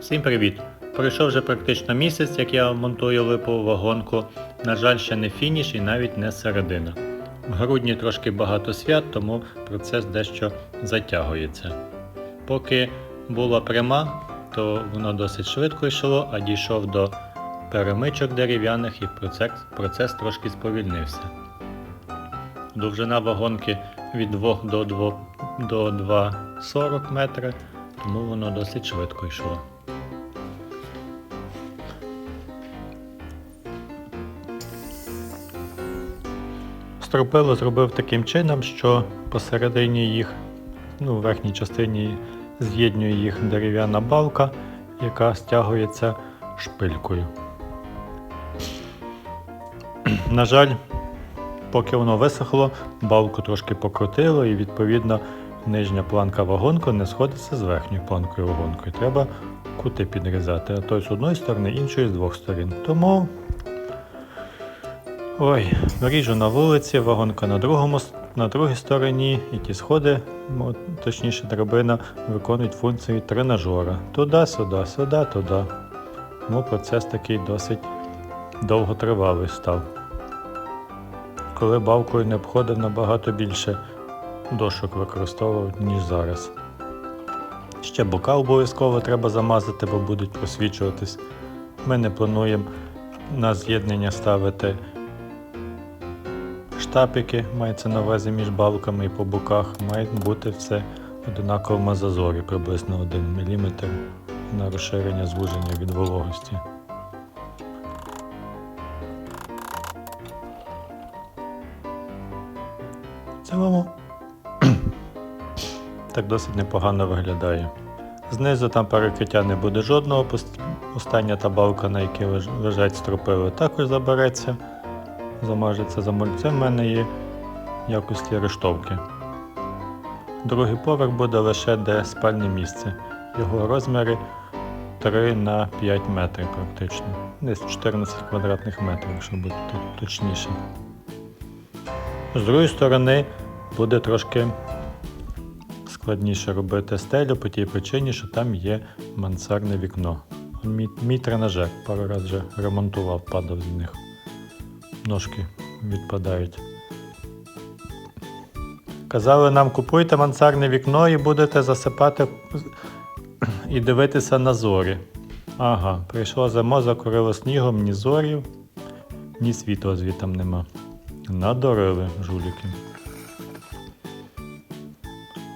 Всім привіт! Пройшов вже практично місяць, як я монтую липову вагонку. На жаль, ще не фініш і навіть не середина. В грудні трошки багато свят, тому процес дещо затягується. Поки була пряма, то воно досить швидко йшло, а дійшов до перемичок дерев'яних і процес, процес трошки сповільнився. Довжина вагонки від 2 до 2 до 2,40 метри, тому воно досить швидко йшло. Стропило зробив таким чином, що посередині їх, ну, в верхній частині з'єднує їх дерев'яна балка, яка стягується шпилькою. На жаль, поки воно висохло, балку трошки покрутило і відповідно нижня планка вагонку не сходиться з верхньою планкою вагонкою. Треба кути підрізати, а той з одної сторони, іншої з двох сторін. Тому ой, ріжу на вулиці, вагонка на другому на другій стороні, і ті сходи, точніше драбина, виконують функцію тренажера. Туди, сюди, сюди, туди. Тому процес такий досить довготривалий став. Коли балкою не обходив набагато більше дошок використовував, ніж зараз. Ще бока обов'язково треба замазати, бо будуть просвічуватись. Ми не плануємо на з'єднання ставити штапики, мається на увазі між балками і по боках. Має бути все в одинаковому зазорі, приблизно 1 мм на розширення звуження від вологості. В цілому так досить непогано виглядає. Знизу там перекриття не буде жодного, остання та балка, на якій лежать стропили, також забереться, замажеться замульцем. в мене є якості рештовки. Другий поверх буде лише де спальне місце. Його розміри 3 на 5 метрів практично. Десь 14 квадратних метрів, якщо бути точніше. З другої сторони буде трошки складніше робити стелю по тій причині, що там є мансардне вікно. Мій, мій тренажер пару разів вже ремонтував, падав з них. Ножки відпадають. Казали нам, купуйте мансардне вікно і будете засипати і дивитися на зорі. Ага, прийшла зима, закурило снігом, ні зорів, ні світла звітом нема. Надорили жуліки.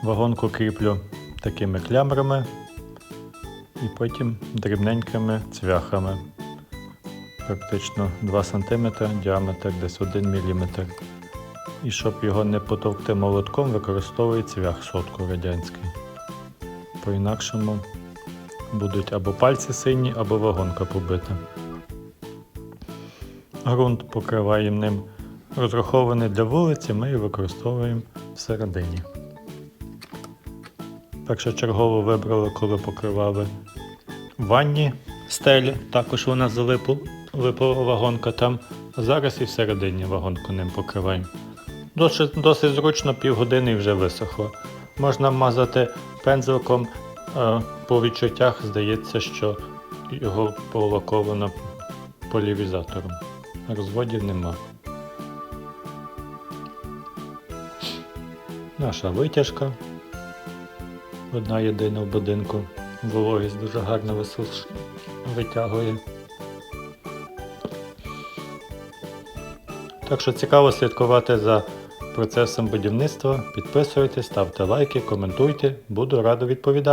Вагонку кріплю такими клямрами і потім дрібненькими цвяхами. Практично 2 см, діаметр десь 1 мм. І щоб його не потовкти молотком, використовую цвях сотку радянський. По-інакшому будуть або пальці сині, або вагонка побита. Грунт покриваємо ним розрахований для вулиці, ми його використовуємо всередині. Першочергово вибрали, коли покривали ванні стелі. Також у нас залипу вагонка там. А зараз і всередині вагонку ним покриваємо. Досить, досить зручно, півгодини і вже висохло. Можна мазати пензликом, е, по відчуттях здається, що його полаковано полівізатором. Розводів нема. Наша витяжка. Одна єдина в будинку. Вологість дуже гарно висуш... витягує. Так що цікаво слідкувати за процесом будівництва. Підписуйтесь, ставте лайки, коментуйте. Буду радо відповідати.